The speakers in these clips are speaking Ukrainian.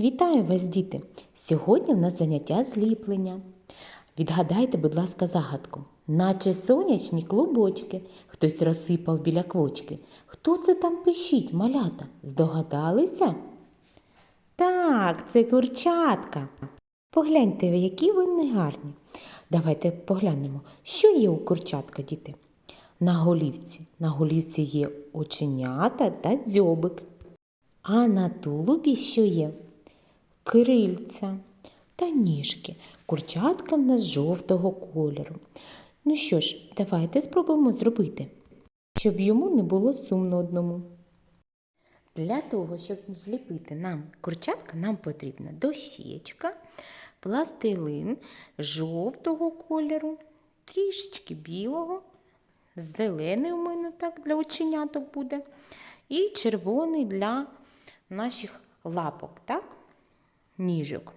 Вітаю вас, діти! Сьогодні в нас заняття зліплення. Відгадайте, будь ласка, загадку. Наче сонячні клубочки, хтось розсипав біля квочки. Хто це там пишіть, малята? Здогадалися? Так, це курчатка. Погляньте, які вони гарні. Давайте поглянемо, що є у курчатка, діти. На голівці. На голівці є оченята та дзьобик. А на тулубі що є? Крильця та ніжки. Курчатка в нас жовтого кольору. Ну що ж, давайте спробуємо зробити, щоб йому не було сумно одному. Для того, щоб зліпити нам курчатка, нам потрібна дощечка, пластилин жовтого кольору, трішечки білого, зелений у мене так для оченяток буде, і червоний для наших лапок, так? Ніжок.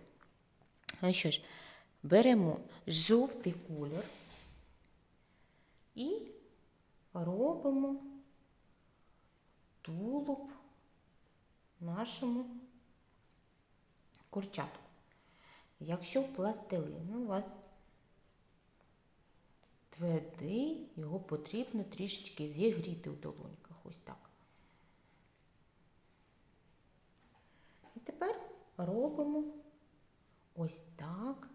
Ну що ж, беремо жовтий колір і робимо тулуб нашому курчатку. Якщо пластилин у вас твердий, його потрібно трішечки зігріти в долоньках. Ось так. І тепер робимо ось так,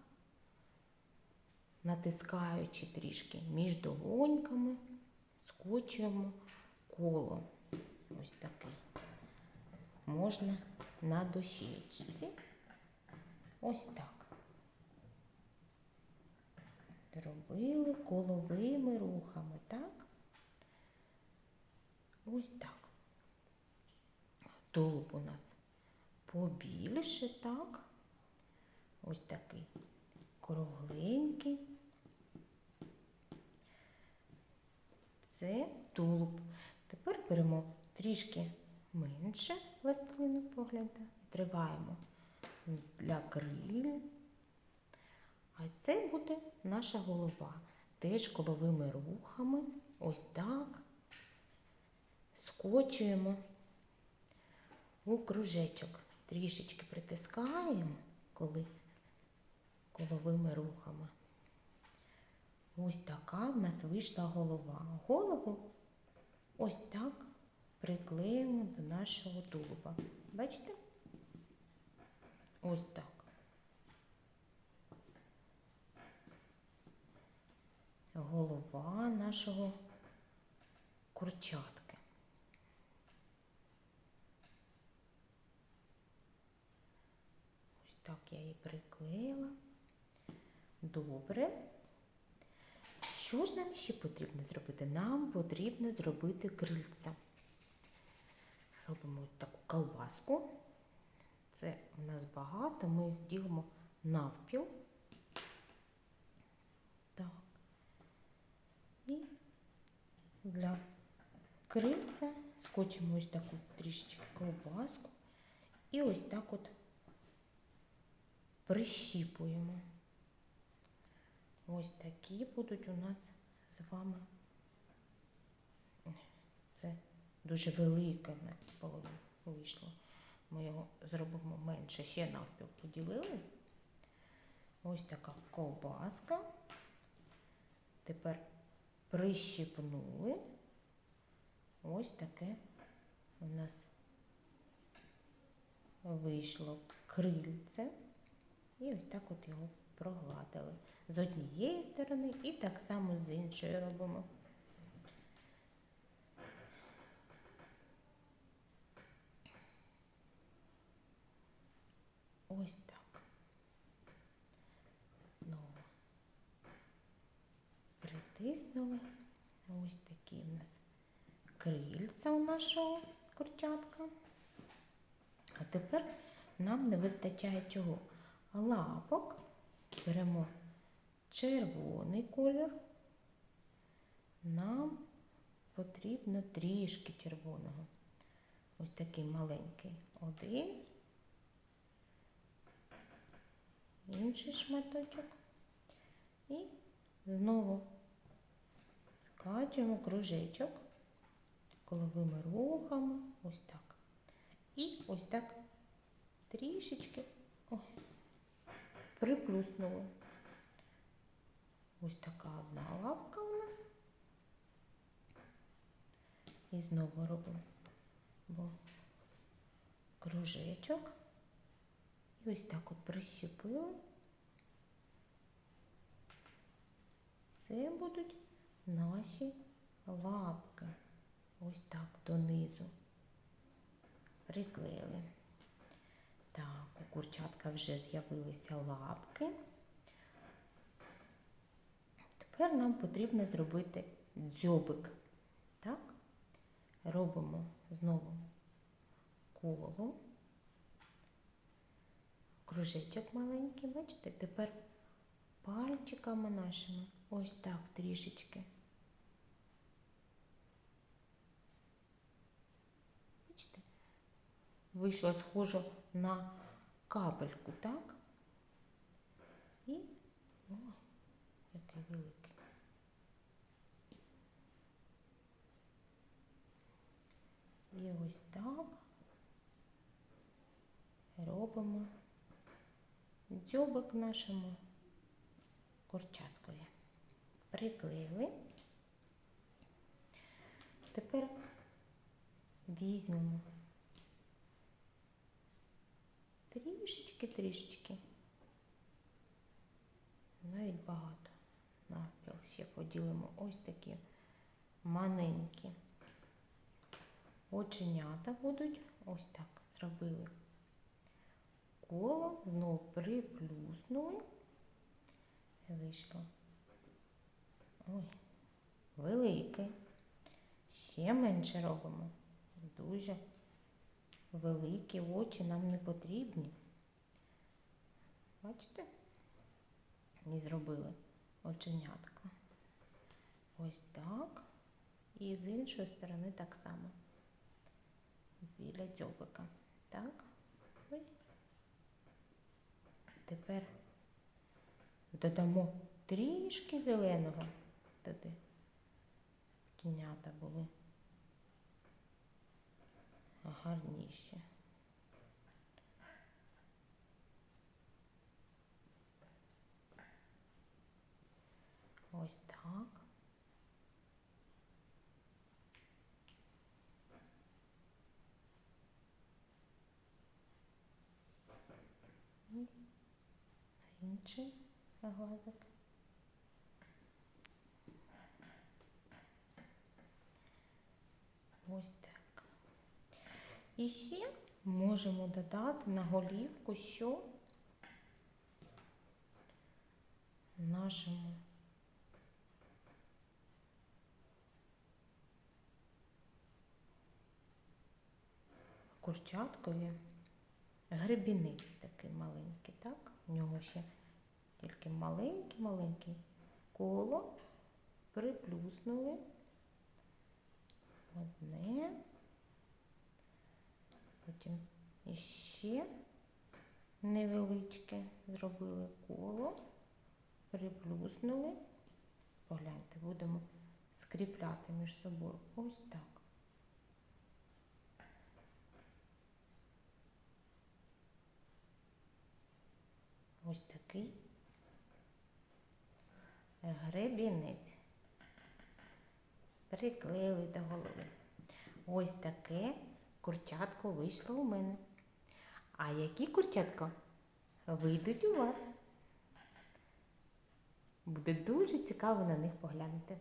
натискаючи трішки між долоньками, скочуємо коло. Ось такий. Можна на дощечці. Ось так. Робили коловими рухами, так? Ось так. Тулуб у нас побільше, так? Ось такий кругленький. Це тулуб. Тепер беремо трішки менше пластилину, погляньте, триваємо для криль. А це буде наша голова. Теж коловими рухами. Ось так. Скочуємо у кружечок. Трішечки притискаємо, коли коловими рухами. Ось така в нас вийшла голова. Голову ось так приклеїмо до нашого тулуба. Бачите? Ось так. Голова нашого курчатки. Ось так я її приклеїла. Добре. Що ж нам ще потрібно зробити? Нам потрібно зробити крильця. Робимо таку колбаску. Це у нас багато, ми їх ділимо навпіл. Так. І для крильця скочимо ось таку трішечки колбаску. І ось так от прищіпуємо. Ось такі будуть у нас з вами. Це дуже велике вийшло. Ми його зробимо менше. Ще навпіл поділили. Ось така ковбаска. Тепер прищипнули. Ось таке у нас вийшло крильце. І ось так от його прогладили. З однієї сторони і так само з іншої робимо. Ось так. Знову притиснули. Ось такі у нас крильця у нашого курчатка. А тепер нам не вистачає чого? Лапок. Беремо червоний колір. Нам потрібно трішки червоного. Ось такий маленький один. Інший шматочок. І знову скачуємо кружечок коловими рухами. Ось так. І ось так трішечки ой, приплюснули. Ось така одна лапка у нас. І знову робимо кружечок. І ось так от прищепили. Це будуть наші лапки. Ось так донизу. Приклеїли. Курчатка вже з'явилися лапки. Тепер нам потрібно зробити дзьобик. Так? Робимо знову коло. Кружечок маленький, бачите? Тепер пальчиками нашими ось так трішечки. Бачите? Вийшло схоже на капельку, так? І о, який великий. І ось так робимо дзьобик нашому курчаткові. Приклеїли. Тепер візьмемо трішечки-трішечки. Навіть багато. Навпіл ще поділимо ось такі маленькі. Оченята будуть ось так зробили. Коло знову приплюснули. Вийшло. Ой, велике. Ще менше робимо. Дуже великі очі нам не потрібні. Бачите? І зробили оченятка. Ось так. І з іншої сторони так само. Біля дзьобика. Так. Ой. Тепер додамо трішки зеленого туди. Тінята були гарніші. Ось так. Інший глазик. Ось так. І ще можемо додати на голівку, що нашому курчаткові гребінець такий маленький, так? У нього ще тільки маленький-маленький коло приплюснули одне, потім іще невеличке зробили коло, приплюснули. Погляньте, будемо скріпляти між собою ось так. Ось такий гребінець. Приклеїли до голови. Ось таке курчатко вийшло у мене. А які курчатка вийдуть у вас? Буде дуже цікаво на них поглянути.